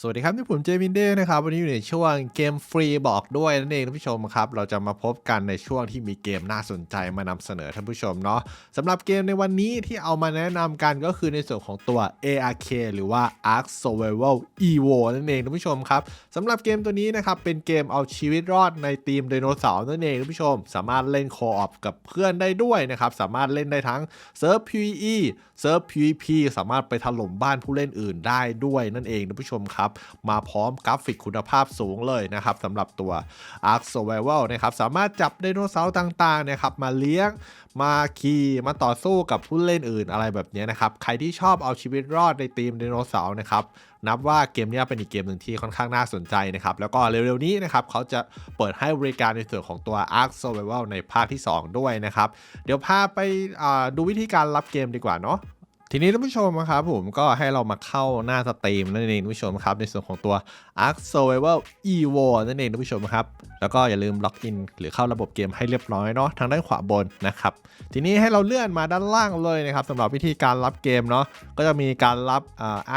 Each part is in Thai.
สวัสดีครับที่ผมเจมินเด้นะครับ วันนี้อยู่ในช่วงเกมฟรีบอกด้วยนั่นเองท่านผู้ชมครับ เราจะมาพบกันในช่วงที่มีเกมน่าสนใจมานำเสนอท่านผู้ชมเนาะสำหรับเกมในวันนี้ที่เอามาแนะนำกันก็คือในส่วนของตัว ARK หรือว่า Ark Survival Evo นั่นเองท่านผู้ชมครับสำหรับเกมตัวนี้นะครับเป็นเกมเอาชีวิตรอดในทีมไดโนเสาร์นั่นเองท่านผู้ชม สามารถเล่นโคออปกับเพื่อนได้ด้วยนะครับสามารถเล่นได้ทั้งเซิร์ฟ PVE เซิร์ฟ PVP สามารถไปถล่มบ้านผู้เล่นอื่นได้ด้วยนั่นเองท่านผู้ชมครับ มาพร้อมกราฟิกคุณภาพสูงเลยนะครับสำหรับตัว Ark Survival นะครับ สามารถจับไดโนเสาร์ต่างๆนะครับ มาเลี้ยงมาขี่มาต่อสู้กับผู้เล่นอื่นอะไรแบบนี้นะครับ ใครที่ชอบเอาชีวิตรอดในทีมไดโนเสาร์นะครับนับว่าเกมนี้เป็นอีกเกมหนึ่งที่ค่อนข้างน่าสนใจนะครับ แล้วก็เร็วๆนี้นะครับเขาจะเปิดให้บริการในส่วนของตัว Ark Survival ในภาคที่ 2 ด้วยนะครับ เดี๋ยวพาไปดูวิธีการรับเกมดีกว่าเนาะ ทีนี้ท่านผู้ชมนะครับผมก็ให้เรามาเข้าหน้าสตรีมนั่นเองท่านผู้ชมครับในส่วนของตัว Ark Survival Evo นั่นเองท่านผู้ชมครับ แล้วก็อย่าลืมล็อกอินหรือเข้าระบบเกมให้เรียบร้อยเนาะทางด้านขวาบนนะครับ ทีนี้ให้เราเลื่อนมาด้านล่างเลยนะครับสำหรับวิธีการรับเกมเนาะก็จะมีการรับ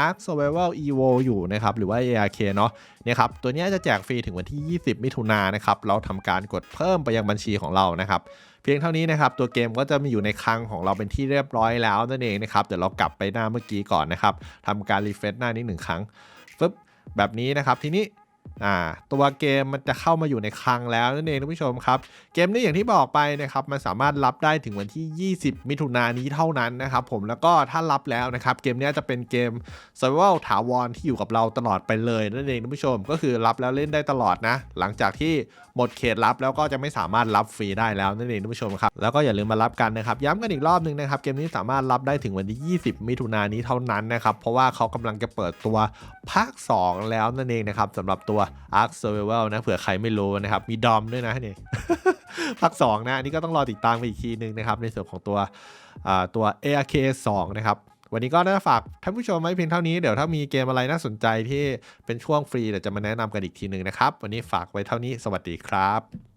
Ark Survival Evo อยู่นะครับหรือว่า ARK เนาะเนี่ยครับตัวนี้จะแจกฟรีถึงวันที่ 20 มิถุนายนนะครับเราทำการกดเพิ่มไปยังบัญชีของเรานะครับเพียงเท่านี้นะครับตัวเกมก็จะมีอยู่ในคลังของเราเป็นที่เรียบร้อยแล้วนั่นเองนะครับเดี๋ยวเรากลับไปหน้าเมื่อกี้ก่อนนะครับทำการรีเฟรชหน้านี้หนึ่งครั้งฟึบแบบนี้นะครับทีนี้ อ่าตัวเกมมันจะเข้ามาอยู่ในคลังแล้วนั่นเองท่านผู้ชมครับ เกมนี้อย่างที่บอกไปนะครับมันสามารถรับได้ถึงวันที่ 20 มิถุนายนนี้เท่านั้นนะครับผมแล้วก็ถ้ารับแล้วนะครับเกมนี้จะเป็นเกม Survival ถาวรที่อยู่กับเราตลอดไปเลยนั่นเองท่านผู้ชม ก็คือรับแล้วเล่นได้ตลอดนะ หลังจากที่หมดเขตรับแล้วก็จะไม่สามารถรับฟรีได้แล้วนั่นเองท่านผู้ชมครับแล้วก็อย่าลืมมารับกันนะครับย้ำกันอีกรอบหนึ่งนะครับเกมนี้สามารถรับได้ถึงวันที่ 20 มิถุนายนนี้เท่านั้นนะครับเพราะว่าเขากำลังจะเปิดตัวภาค 2 แล้วนั่นเองนะครับสำหรับตัว Ark Survival นะเผื่อใครไม่รู้นะครับ มีดอมด้วยนะนี่ภาค2นะอันนี้ก็ต้องรอติดตามไปอีกทีหนึงนะครับ ในส่วนของตัวอ่าตัว ARK 2 นะครับวันนี้ก็น่าฝากท่านผู้ชมไว้เพียงเท่านี้ เดี๋ยวถ้ามีเกมอะไรน่าสนใจที่เป็นช่วงฟรีเดี๋ยวจะมาแนะนำกันอีกทีหนึ่งนะครับ วันนี้ฝากไว้เท่านี้สวัสดีครับ